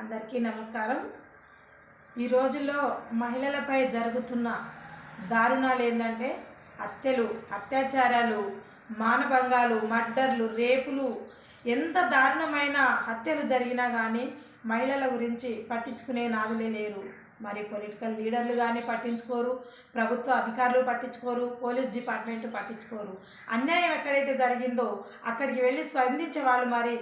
అందరికీ నమస్కారం. ఈ రోజుల్లో మహిళలపై జరుగుతున్న దారుణాలు ఏంటంటే హత్యలు అత్యాచారాలు మానభంగాలు మర్డర్లు రేపులు ఎంత దారుణమైన హత్యలు జరిగినా కానీ మహిళల గురించి పట్టించుకునే నాదులే లేరు. మరి పొలిటికల్ లీడర్లు కానీ పట్టించుకోరు ప్రభుత్వ అధికారులు పట్టించుకోరు పోలీస్ డిపార్ట్మెంట్ పట్టించుకోరు. అన్యాయం ఎక్కడైతే జరిగిందో అక్కడికి వెళ్ళి స్పందించే వాళ్ళు మరి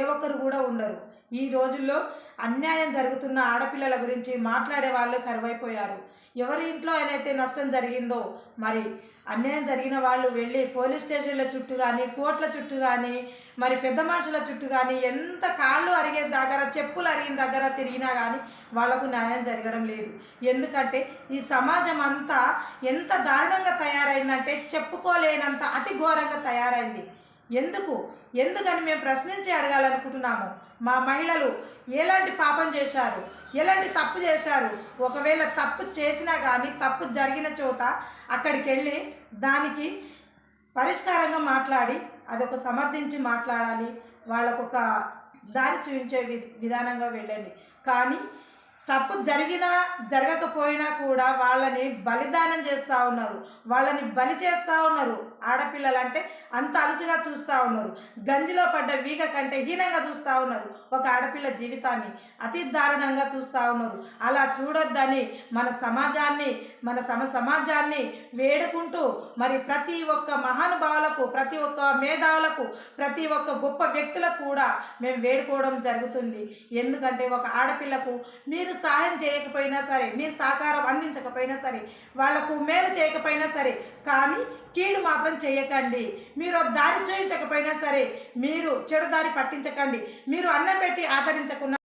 ఏ ఒక్కరు కూడా ఉండరు. ఈ రోజుల్లో అన్యాయం జరుగుతున్న ఆడపిల్లల గురించి మాట్లాడే వాళ్ళు కరువైపోయారు. ఎవరి ఇంట్లో ఏదైతే నష్టం జరిగిందో మరి అన్యాయం జరిగిన వాళ్ళు వెళ్ళి పోలీస్ స్టేషన్ల చుట్టూ కానీ కోర్టుల చుట్టూ కానీ మరి పెద్ద మనుషుల చుట్టూ కానీ ఎంత కాళ్ళు అరిగే దగ్గర చెప్పులు అరిగిన దగ్గర తిరిగినా కానీ వాళ్ళకు న్యాయం జరిగింది జరగడం లేదు. ఎందుకంటే ఈ సమాజం అంతా ఎంత దారుణంగా తయారైందంటే చెప్పుకోలేనంత అతి ఘోరంగా తయారైంది. ఎందుకు? ఎందుకని మేము ప్రశ్నించి అడగాలనుకుంటున్నాము. మా మహిళలు ఎలాంటి పాపం చేశారు? ఎలాంటి తప్పు చేశారు? ఒకవేళ తప్పు చేసినా కానీ తప్పు జరిగిన చోట అక్కడికి వెళ్ళి దానికి పరిష్కారంగా మాట్లాడి అదొక సమర్థించి మాట్లాడాలి. వాళ్ళకొక దారి చూపించే వి విధానంగా వెళ్ళండి. కానీ తప్పు జరిగినా జరగకపోయినా కూడా వాళ్ళని బలిదానం చేస్తూ ఉన్నారు. వాళ్ళని బలి చేస్తూ ఉన్నారు. ఆడపిల్లలు అంటే అంత అలసిగా చూస్తూ ఉన్నారు. గంజిలో పడ్డ వీగ కంటే హీనంగా చూస్తూ ఉన్నారు. ఒక ఆడపిల్ల జీవితాన్ని అతి దారుణంగా చూస్తూ ఉన్నారు. అలా చూడొద్దని మన సమాజాన్ని మన సమ సమాజాన్ని వేడుకుంటూ మరి ప్రతి ఒక్క మహానుభావులకు ప్రతి ఒక్క మేధావులకు ప్రతి ఒక్క గొప్ప వ్యక్తులకు కూడా మేము వేడుకోవడం జరుగుతుంది. ఎందుకంటే ఒక ఆడపిల్లకు మీరు సహాయం చేయకపోయినా సరే మీరు సహకారం అందించకపోయినా సరే వాళ్ళకు మేలు చేయకపోయినా సరే కానీ కీడు మాత్రం చేయకండి. మీరు దారి చేయించకపోయినా సరే మీరు చెడు దారి పట్టించకండి. మీరు అన్నం పెట్టి ఆదరించకుండా